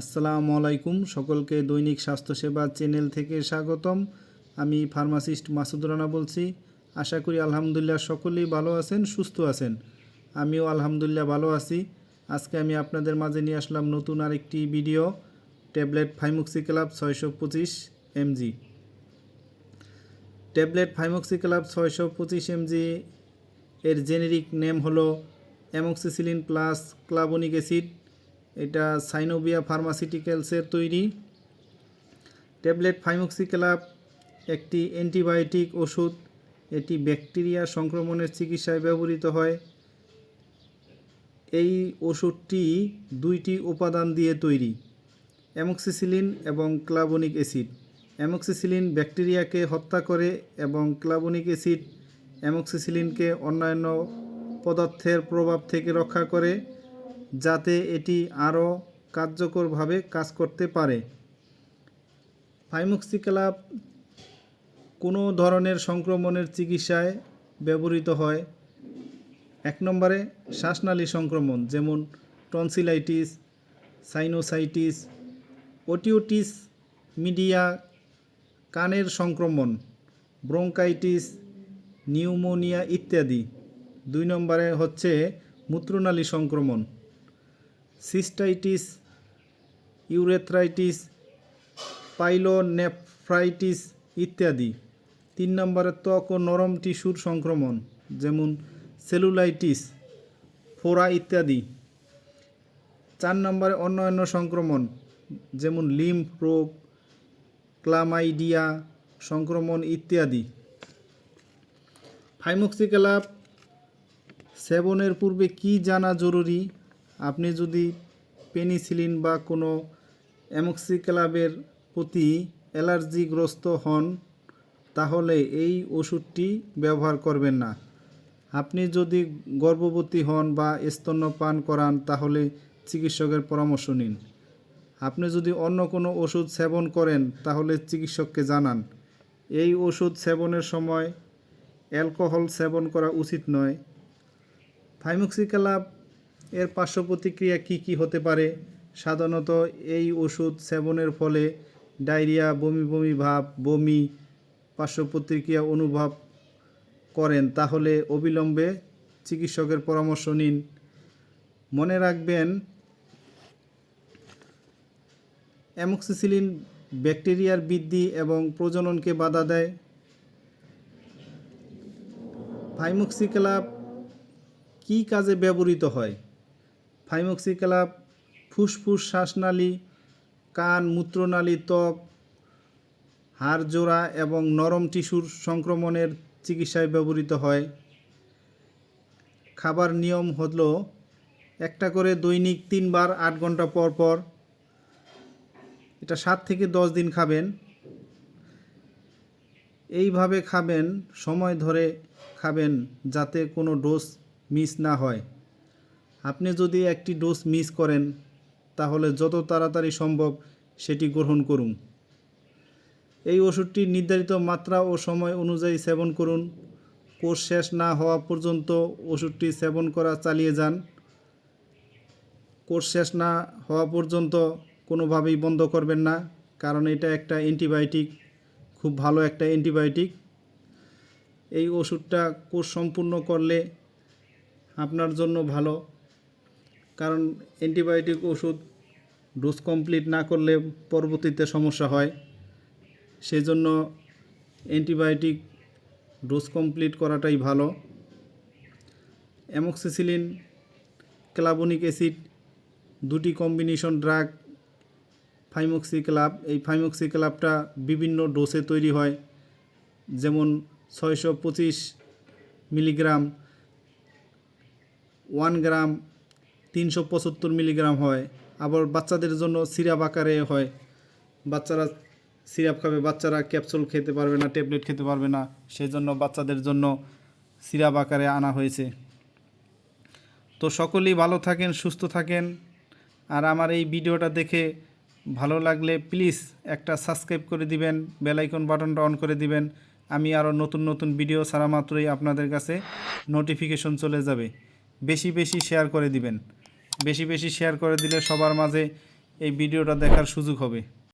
আসসালামু আলাইকুম। সকলকে দৈনিক স্বাস্থ্যসেবা চ্যানেল থেকে স্বাগতম। আমি ফার্মাসিস্ট মাসুদ রানা বলছি। আশা করি আলহামদুলিল্লাহ সকলেই ভালো আছেন, সুস্থ আছেন। আমিও আলহামদুলিল্লাহ ভালো আছি। আজকে আমি আপনাদের মাঝে নিয়ে আসলাম নতুন আরেকটি ভিডিও, ট্যাবলেট ফাইমুক্সি ক্লাব ছয়শো পঁচিশ এমজি। ট্যাবলেট ফাইমক্সি ক্লাব ছয়শো পঁচিশ এমজি এর জেনেরিক নেম হলো অ্যামক্সিসিলিন প্লাস ক্লাবনিক অ্যাসিড। এটা সাইনোবিয়া ফার্মাসিউটিক্যালসের তৈরি। ট্যাবলেট ফাইমক্সি ক্লাব একটি অ্যান্টিবায়োটিক ওষুধ। এটি ব্যাকটেরিয়া সংক্রমণের চিকিৎসায় ব্যবহৃত হয়। এই ওষুধটি দুইটি উপাদান দিয়ে তৈরি, অ্যামক্সিসিলিন এবং ক্লাবনিক অ্যাসিড। অ্যামক্সিসিলিন ব্যাকটেরিয়াকে হত্যা করে এবং ক্লাবনিক অ্যাসিড অ্যামক্সিসিলিনকে অন্যান্য পদার্থের প্রভাব থেকে রক্ষা করে। যাতে এটি আরও কার্যকরভাবে কাজ করতে পারে। ফাইমক্সিক্লাব কোনো ধরনের সংক্রমণের চিকিৎসায় ব্যবহৃত হয়। এক নম্বরে শ্বাসনালী সংক্রমণ, যেমন টনসিলাইটিস, সাইনোসাইটিস ওটিওটিস মিডিয়া, কানের সংক্রমণ, ব্রঙ্কাইটিস, নিউমোনিয়া ইত্যাদি। দুই নম্বরে হচ্ছে মূত্রনালী সংক্রমণ। সিস্টাইটিস, ইউরেথ্রাইটিস, পাইলোনেফ্রাইটিস ইত্যাদি। তিন নম্বরে ত্বক ও নরম টিস্যুর সংক্রমণ, যেমন সেলুলাইটিস, ফোরা ইত্যাদি। চার নম্বরে অন্যান্য সংক্রমণ, যেমন লিম্ফ রোগ, ক্লামাইডিয়া সংক্রমণ ইত্যাদি। ফাইমক্সিক্যালাপ সেবনের পূর্বে কি জানা জরুরি? আপনি যদি পেনিসিলিন বা কোনো অ্যামক্সিক্যালাবের প্রতি অ্যালার্জিগ্রস্ত হন, তাহলে এই ওষুধটি ব্যবহার করবেন না। আপনি যদি গর্ভবতী হন বা স্তন্যপান করান, তাহলে চিকিৎসকের পরামর্শ নিন। আপনি যদি অন্য কোনো ওষুধ সেবন করেন, তাহলে চিকিৎসককে জানান। এই ওষুধ সেবনের সময় অ্যালকোহল সেবন করা উচিত নয়। থাইমক্সিক্যালাব এর পার্শ্ব প্রতিক্রিয়া কী কী হতে পারে? সাধারণত এই ওষুধ সেবনের ফলে ডায়রিয়া, বমি বমি ভাব, বমি, পার্শ্ব প্রতিক্রিয়া অনুভব করেন। তাহলে অবিলম্বে চিকিৎসকের পরামর্শ নিন। মনে রাখবেন, অ্যামক্সিসিলিন ব্যাকটেরিয়ার বৃদ্ধি এবং প্রজননকে বাধা দেয়। ফাইমক্সিক্লাব কী কাজে ব্যবহৃত হয়? ফাইমক্সিক্লাব ফুসফুস, শ্বাসনালী, কান, মূত্রনালী, ত্বক হাড় জোড়া এবং নরম টিস্যুর সংক্রমণের চিকিৎসায় ব্যবহৃত হয়। খাবার নিয়ম হলো একটা করে দৈনিক তিনবার আট ঘণ্টা পর পর এটা সাত থেকে দশ দিন খাবেন। এইভাবে খাবেন, সময় ধরে খাবেন যাতে কোনো ডোজ মিস না হয়। আপনি যদি একটি ডোজ মিস করেন, তাহলে যত তাড়াতাড়ি সম্ভব সেটি গ্রহণ করুন। এই ওষুধটি নির্ধারিত মাত্রা ও সময় অনুযায়ী সেবন করুন। কোর্স শেষ না হওয়া পর্যন্ত ওষুধটি সেবন করা চালিয়ে যান। কোর্স শেষ না হওয়া পর্যন্ত কোনোভাবেই বন্ধ করবেন না, কারণ এটা একটা অ্যান্টিবায়োটিক, খুব ভালো একটা অ্যান্টিবায়োটিক। এই ওষুধটা কোর্স সম্পূর্ণ করলে আপনার জন্য ভালো। কারণ অ্যান্টিবায়োটিক ওষুধ ডোজ কমপ্লিট না করলে পরবর্তীতে সমস্যা হয়। সেই জন্য অ্যান্টিবায়োটিক ডোজ কমপ্লিট করাটাই ভালো। অ্যামক্সিসিলিন, ক্লাবনিক অ্যাসিড, দুটি কম্বিনেশন ড্রাগ ফাইমক্সি ক্লাব এই ফাইমক্সি ক্লাবটা বিভিন্ন ডোসে তৈরি হয়, যেমন ছয়শো পঁচিশ মিলিগ্রাম, ওয়ান গ্রাম তিনশো পঁচাত্তর মিলিগ্রাম হয়। আবার বাচ্চাদের জন্য সিরাপ আকারে হয়। বাচ্চারা সিরাপ খাবে, বাচ্চারা ক্যাপসুল খেতে পারবে না, ট্যাবলেট খেতে পারবে না। সেই জন্য বাচ্চাদের জন্য সিরাপ আকারে আনা হয়েছে। তো সকলেই ভালো থাকেন, সুস্থ থাকেন। আর আমার এই ভিডিওটা দেখে ভালো লাগলে প্লিজ একটা সাবস্ক্রাইব করে দিবেন, বেল আইকন বাটনটা অন করে দিবেন। আমি আরও নতুন নতুন ভিডিও ছাড়া মাত্রই আপনাদের কাছে নোটিফিকেশন চলে যাবে। বেশি বেশি শেয়ার করে দিবেন। বেশি বেশি শেয়ার করে দিলে সবার মাঝে এই ভিডিওটা দেখার সুযোগ হবে।